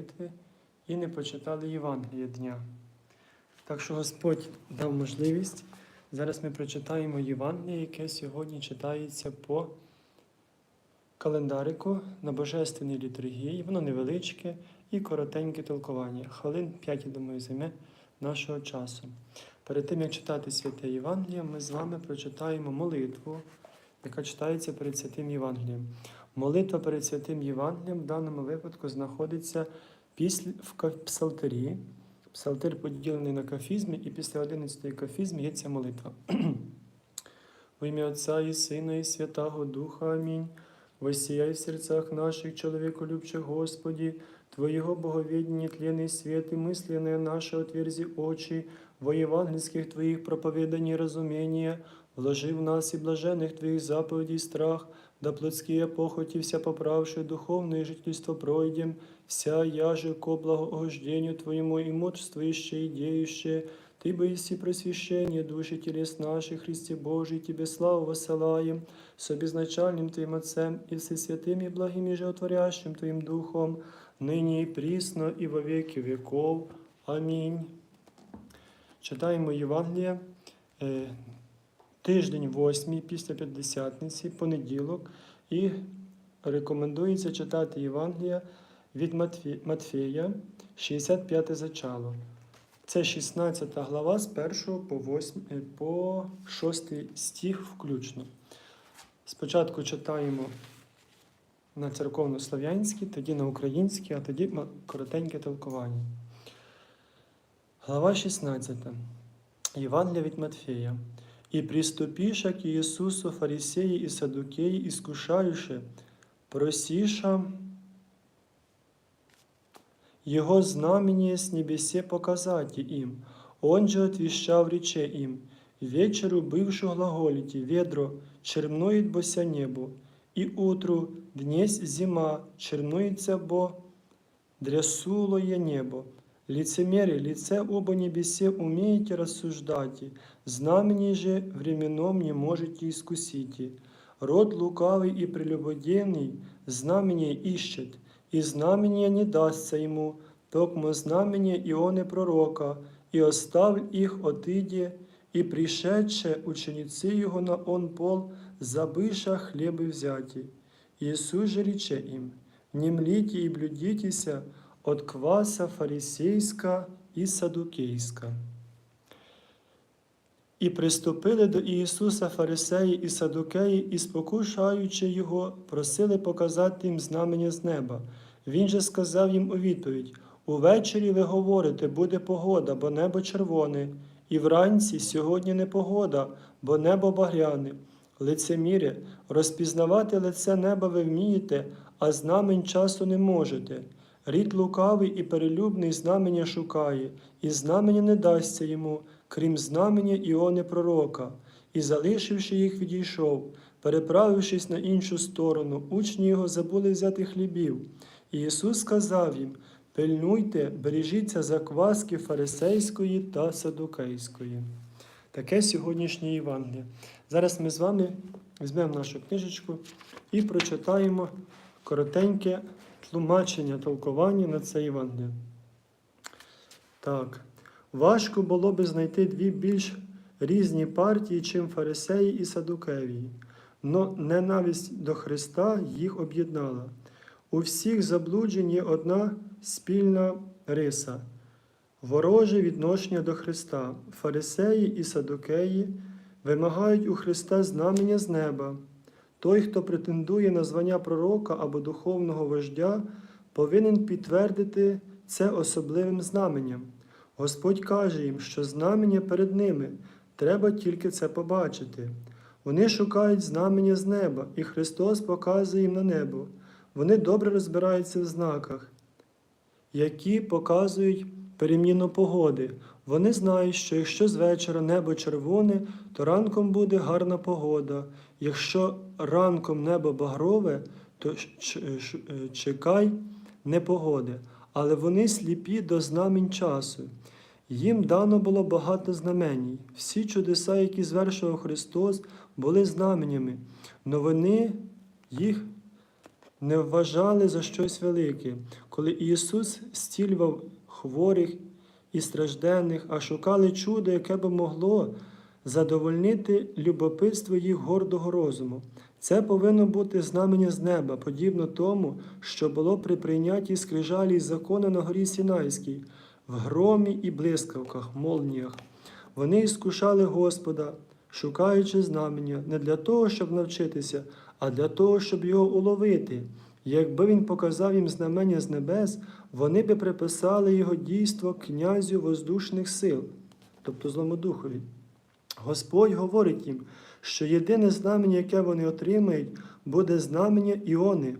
молитви і не почитали Євангелія дня. Так що Господь дав можливість. Зараз ми прочитаємо Євангеліє, яке сьогодні читається по календарику на Божественній літургії. Воно невеличке і коротеньке толкування. Хвилин 5, я думаю, займе нашого часу. Перед тим, як читати святе Євангеліє, ми з вами прочитаємо молитву, яка читається перед святим Євангелієм. Молитва перед святим Євангелієм в даному випадку знаходиться після, в ка- псалтирі. Псалтир поділений на кафізми, і після 11 кафізми є ця молитва. В ім'я Отця і Сина, і Святого Духа. Амінь. Воссияй в серцях наших, человеколюбчих Господи, Твоего боговедения тленный свет и мысленные наши отверзи очи, во евангельских Твоих проповеданий разумения, вложи в нас и блаженных Твоих заповедей страх, да плотские похоти вся поправшие духовное жительство пройдем, вся яже ко благоождению Твоему и мудрствующее и деющее, Ты боиси просвящение души телес наших, Христе Божий, Тебе славу воссылаем, с обезначальным Твоим Отцем и всесвятым и благим и животворящим Твоим Духом, нині і прісно, і во віки віков. Амінь. Читаємо Євангелія. Тиждень восьмий після П'ятдесятниці, понеділок, і рекомендується читати Євангелія від Матфея, 65 зачало. Це 16 глава з 1 по, 8, е, по 6 стих включно. Спочатку читаємо на церковнослов'янській, тоді на українській, а тоді коротеньке толкування. Глава 16. Євангелія від Матфея. «И приступиша к Иисусу фарисеи и садукеи, искушаюше, просиша Его знамение с небесе показати им. Он же отвещав рече им, вечеру бывшу глаголите, ведро, чернует бося небо, и утру днесь зима, чернуется бо, дрясулое небо. Лицемерие, лице оба небесе умеете рассуждать, знамение же временном не можете искусить. Род лукавый и прелюбодейный знамение ищет, и знамение не дастся ему, токмо знамение Ионы пророка, и оставль их отыде, и пришедше ученицы его на он пол, забыша хлебы взяти. Иисус же рече им, не млите и блюдитеся от кваса фарисейска і садукейська. І приступили до Ісуса фарисеї і садукеї, і, спокушаючи його, просили показати їм знамення з неба. Він же сказав їм у відповідь: Увечері ви говорите, буде погода, бо небо червоне, і вранці сьогодні не погода, бо небо багряне. Лицеміря, розпізнавати лице неба ви вмієте, а знамень часу не можете. Рід лукавий і перелюбний знамення шукає, і знамення не дасться йому, крім знамення Іони пророка. І, залишивши їх, відійшов, переправившись на іншу сторону, учні його забули взяти хлібів. І Ісус сказав їм: Пильнуйте, бережіться закваски фарисейської та садукейської. Таке сьогоднішнє Євангеліє. Зараз ми з вами візьмемо нашу книжечку і прочитаємо коротеньке тлумачення, толкування на це Євангеліє. Так. Важко було би знайти дві більш різні партії, чим фарисеї і садукевії, но ненависть до Христа їх об'єднала. У всіх заблуджень є одна спільна риса вороже відношення до Христа. Фарисеї і садукеї вимагають у Христа знамення з неба. Той, хто претендує на звання пророка або духовного вождя, повинен підтвердити це особливим знаменням. Господь каже їм, що знамення перед ними, треба тільки це побачити. Вони шукають знамення з неба, і Христос показує їм на небо. Вони добре розбираються в знаках, які показують переміну погоди. Вони знають, що якщо з вечора небо червоне, то ранком буде гарна погода. Якщо ранком небо багрове, то чекай непогоди. Але вони сліпі до знамень часу. Їм дано було багато знаменій. Всі чудеса, які звершував Христос, були знаменями, но вони їх не вважали за щось велике, коли Ісус стілював хворих і стражденних, а шукали чудо, яке би могло задовольнити любопитство їх гордого розуму. Це повинно бути знамення з неба, подібно тому, що було при прийнятті скрижалі закону на горі Сінайській, в громі і блискавках, молніях. Вони іскушали Господа, шукаючи знамення не для того, щоб навчитися, а для того, щоб його уловити. Якби він показав їм знамення з небес, вони би приписали його дійство князю воздушних сил, тобто зломодухові. Господь говорить їм, що єдине знамення, яке вони отримають, буде знамення Іони.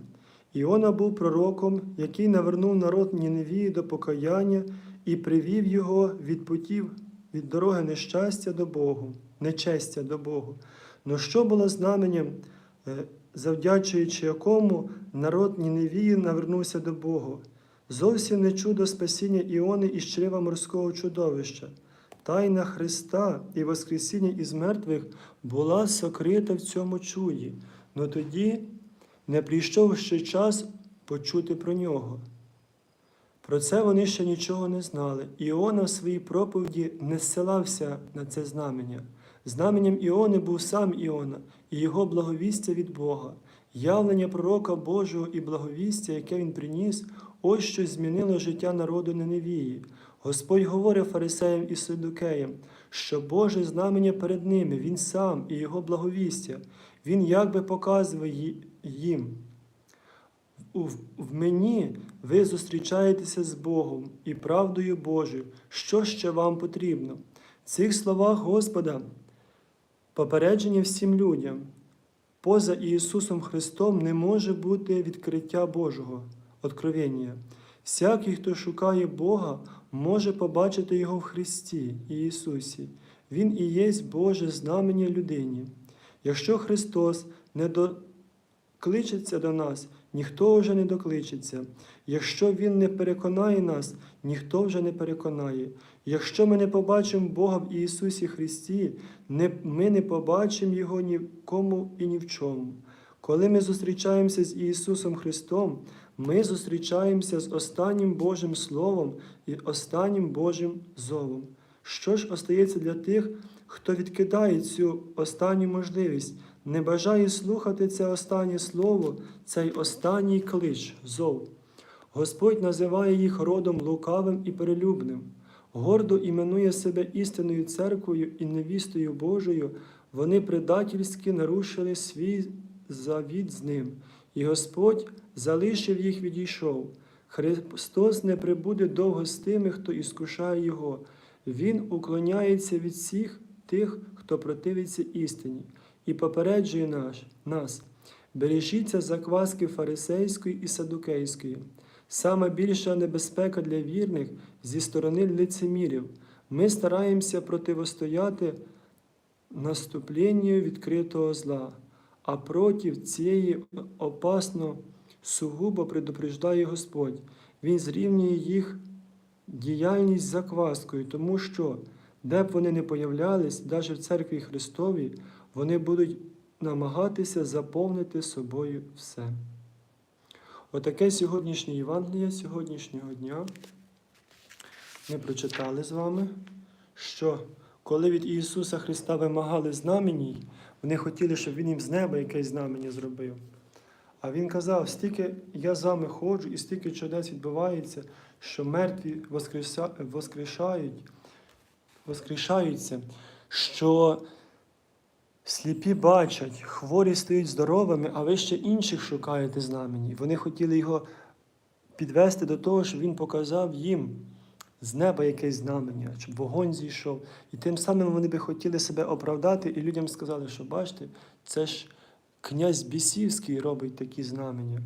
Іона був пророком, який навернув народ Ніневії до покаяння і привів його від путів, від дороги нещастя до Богу, нечестя до Богу. Но що було знаменням, е, завдячуючи якому народ Ніневії навернувся до Бога? Зовсім не чудо спасіння Іони із чрева морського чудовища. Тайна Христа і Воскресіння із мертвих була сокрита в цьому чуді, но тоді не прийшов ще час почути про нього. Про це вони ще нічого не знали. Іона в своїй проповіді не зсилався на це знамення. Знаменням Іони був сам Іона і його благовістя від Бога. Явлення пророка Божого і благовістя, яке він приніс, ось що змінило життя народу Неневії. Господь говорив фарисеям і садукеям, що Боже знамення перед ними, Він сам і Його благовістя. Він якби показує їм. В мені ви зустрічаєтеся з Богом і правдою Божою. Що ще вам потрібно? В цих словах Господа попередження всім людям. Поза Ісусом Христом не може бути відкриття Божого, откровення. Всякий, хто шукає Бога, може побачити Його в Христі і Ісусі. Він і є Боже знамення людині. Якщо Христос не докличеться до нас, ніхто вже не докличеться. Якщо Він не переконає нас, ніхто вже не переконає. Якщо ми не побачимо Бога в Ісусі Христі, ми не побачимо Його ні в кому і ні в чому. Коли ми зустрічаємося з Ісусом Христом, ми зустрічаємося з останнім Божим Словом і останнім Божим зовом. Що ж остається для тих, хто відкидає цю останню можливість, не бажає слухати це останнє слово, цей останній клич, зов. Господь називає їх родом лукавим і перелюбним, гордо іменує себе істинною церквою і невістою Божою, вони предательськи нарушили свій завіт з ним, і Господь залишив їх відійшов. Христос не прибуде довго з тими, хто іскушає Його. Він уклоняється від всіх тих, хто противиться істині, і попереджує наш, нас. Бережіться закваски фарисейської і садукейської. Саме більша небезпека для вірних зі сторони лицемірів. Ми стараємося противостояти наступленню відкритого зла, а проти цієї опасно сугубо предупреждає Господь. Він зрівнює їх діяльність з закваскою, тому що, де б вони не появлялись, навіть в церкві Христовій, вони будуть намагатися заповнити собою все. Отаке сьогоднішнє Євангеліє сьогоднішнього дня ми прочитали з вами, що коли від Ісуса Христа вимагали знаменій, вони хотіли, щоб Він їм з неба якесь знамення зробив. А Він казав, стільки я з вами ходжу, і стільки чудес відбувається, що мертві воскреса- воскрешають, воскрешаються, що сліпі бачать, хворі стають здоровими, а ви ще інших шукаєте знамені. Вони хотіли його підвести до того, щоб він показав їм з неба якесь знамення, щоб вогонь зійшов. І тим самим вони би хотіли себе оправдати, і людям сказали, що бачите, це ж князь Бісівський робить такі знамення.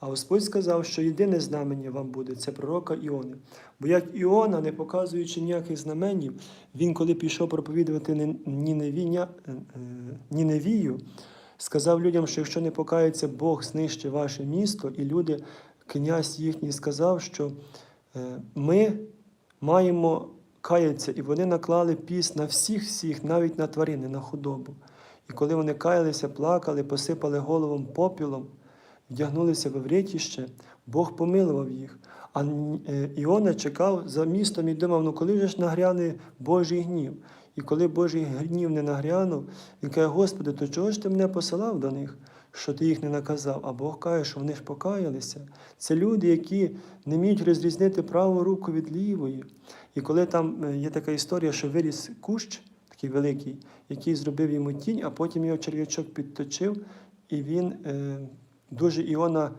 А Господь сказав, що єдине знамення вам буде це пророка Іони. Бо як Іона, не показуючи ніяких знаменів, він, коли пішов проповідувати Ніневіня- е, е, Ніневію, сказав людям, що якщо не покається, Бог знищить ваше місто, і люди, князь їхній сказав, що е, ми маємо каятися, і вони наклали піс на всіх всіх, навіть на тварини, на худобу. І коли вони каялися, плакали, посипали головом попілом, вдягнулися в врятіще, Бог помилував їх. А е, Іона чекав за містом і думав, ну коли ж нагряне Божий гнів? І коли Божий гнів не нагрянув, він каже, Господи, то чого ж ти мене посилав до них, що ти їх не наказав? А Бог каже, що вони ж покаялися. Це люди, які не вміють розрізнити праву руку від лівої. І коли там е, є така історія, що виріс кущ, такий великий, який зробив йому тінь, а потім його черв'ячок підточив, і він е, дуже Іона,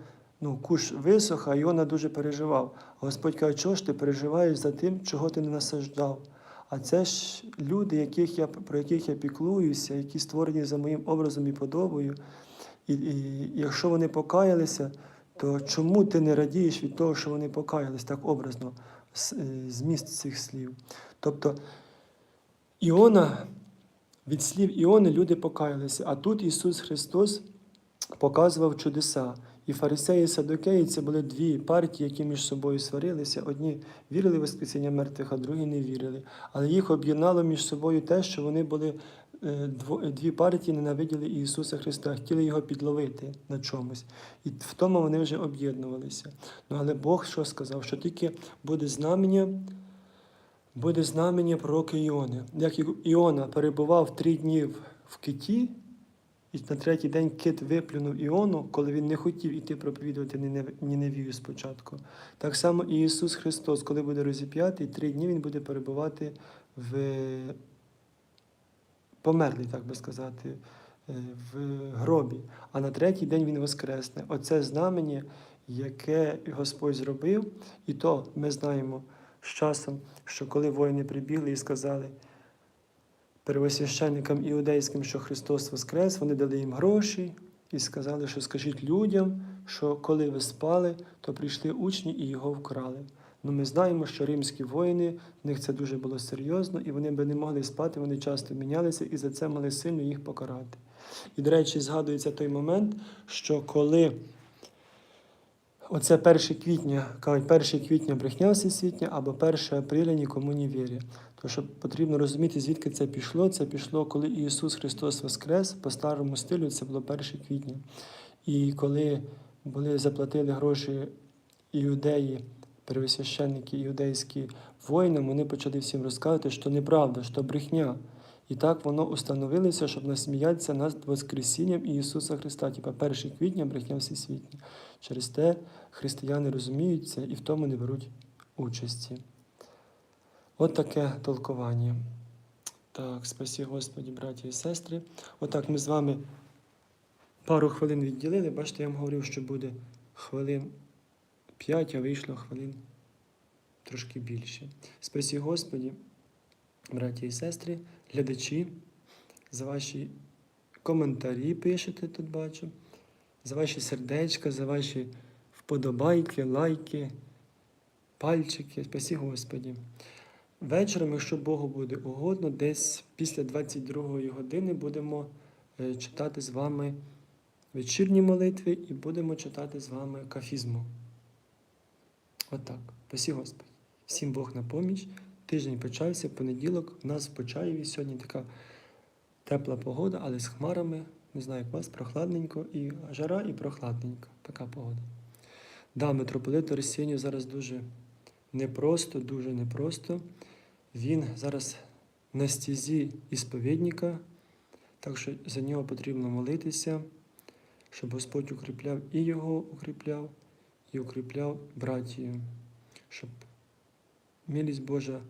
ну, кущ висох, а Іона дуже переживав. Господь каже, чого ж ти переживаєш за тим, чого ти не насаждав? А це ж люди, яких я, про яких я піклуюся, які створені за моїм образом і подобою. І, і якщо вони покаялися, то чому ти не радієш від того, що вони покаялись так образно, з- е, зміст цих слів? Тобто Іона, від слів Іони люди покаялися, а тут Ісус Христос показував чудеса. І фарисеї і садокеї це були дві партії, які між собою сварилися. Одні вірили в Воскресіння мертвих, а другі не вірили. Але їх об'єднало між собою те, що вони були дві партії, ненавиділи Ісуса Христа, хотіли його підловити на чомусь. І в тому вони вже об'єднувалися. Ну, але Бог що сказав? Що тільки буде знамення, буде знамення пророка Іони. Як Іона перебував три дні в- киті, і на третій день кит виплюнув Іону, коли він не хотів іти проповідувати Нінев- Ніневію спочатку. Так само і Ісус Христос, коли буде розіп'ятий, три дні Він буде перебувати в померлий, так би сказати, е, в гробі. А на третій день Він воскресне. Оце знамення, яке Господь зробив, і то ми знаємо з часом, що коли воїни прибігли і сказали, первосвященникам іудейським, що Христос Воскрес, вони дали їм гроші і сказали, що скажіть людям, що коли ви спали, то прийшли учні і його вкрали. Ну, ми знаємо, що римські воїни, в них це дуже було серйозно, і вони би не могли спати, вони часто мінялися і за це мали сильно їх покарати. І, до речі, згадується той момент, що коли оце 1 квітня, кажуть, 1 квітня брехня всесвітня, або 1 априля нікому не вірять. Тому що потрібно розуміти, звідки це пішло. Це пішло, коли Ісус Христос Воскрес по старому стилю, це було 1 квітня. І коли були заплатили гроші іудеї, первосвященники іудейські воїнам, вони почали всім розказувати, що неправда, що брехня. І так воно установилося, щоб насміятися над Воскресінням Ісуса Христа, типа 1 квітня брехня всесвітня. Через те християни розуміють це і в тому не беруть участі. От таке толкування. Так, спасі Господі, браті і сестри. Отак ми з вами пару хвилин відділили. Бачите, я вам говорив, що буде хвилин 5, а вийшло хвилин трошки більше. Спасі Господі, браті і сестри, глядачі, за ваші коментарі пишете тут бачу, за ваші сердечка, за ваші вподобайки, лайки, пальчики. Спасі Господі. Вечором, якщо Богу буде угодно, десь після 22-ї години будемо е, читати з вами вечірні молитви і будемо читати з вами кафізму. Отак. Спасі Господи. Всім Бог на поміч. Тиждень почався, понеділок. У нас в Почаєві сьогодні така тепла погода, але з хмарами. Не знаю, як вас, прохладненько, і жара, і прохладненько. Така погода. Да, митрополит Арсенію зараз дуже непросто, дуже непросто. Він зараз на стізі ісповідника, так що за нього потрібно молитися, щоб Господь укріпляв і його укріпляв, і укріпляв братію, щоб милість Божа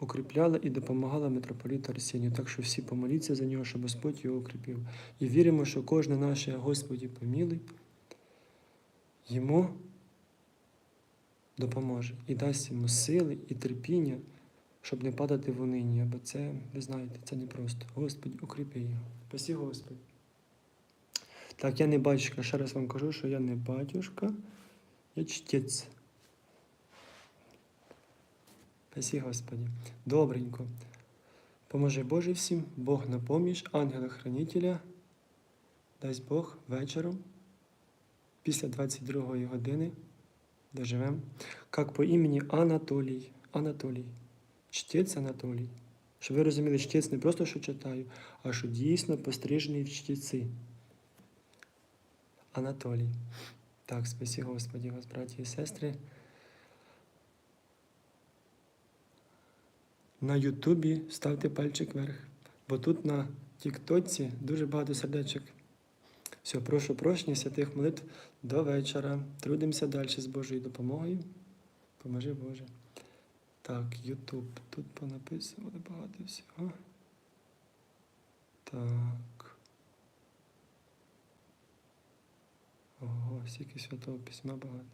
укріпляла і допомагала митрополіту Арсенію. Так що всі помоліться за нього, щоб Господь його укріпив. І віримо, що кожне наше Господі помілий йому допоможе і дасть йому сили і терпіння, щоб не падати в униння, бо це, ви знаєте, це непросто. Господь, укріпи його. Спасі Господь. Так, я не батюшка, ще раз вам кажу, що я не батюшка, я чтець. Спасі Господі. Добренько. Поможи Боже всім, Бог на поміч, ангела-хранителя. Дасть Бог вечором, після 22 години, доживемо, як по імені Анатолій. Анатолій. Чтець Анатолій. Щоб ви розуміли, чтець не просто що читаю, а що дійсно пострижений в чтеці. Анатолій. Так, спасі Господі вас, браті і сестри. На Ютубі ставте пальчик вверх, бо тут на Тіктоці дуже багато сердечок. Все, прошу прощення, святих молитв до вечора. Трудимося далі з Божою допомогою. Поможи Боже. Так, Ютуб. Тут понаписували багато всього. Так. Ого, стільки святого письма багато.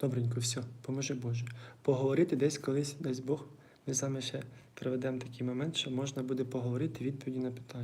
Добренько, все, поможи Боже. Поговорити десь колись, дасть Бог, ми саме ще проведемо такий момент, що можна буде поговорити відповіді на питання.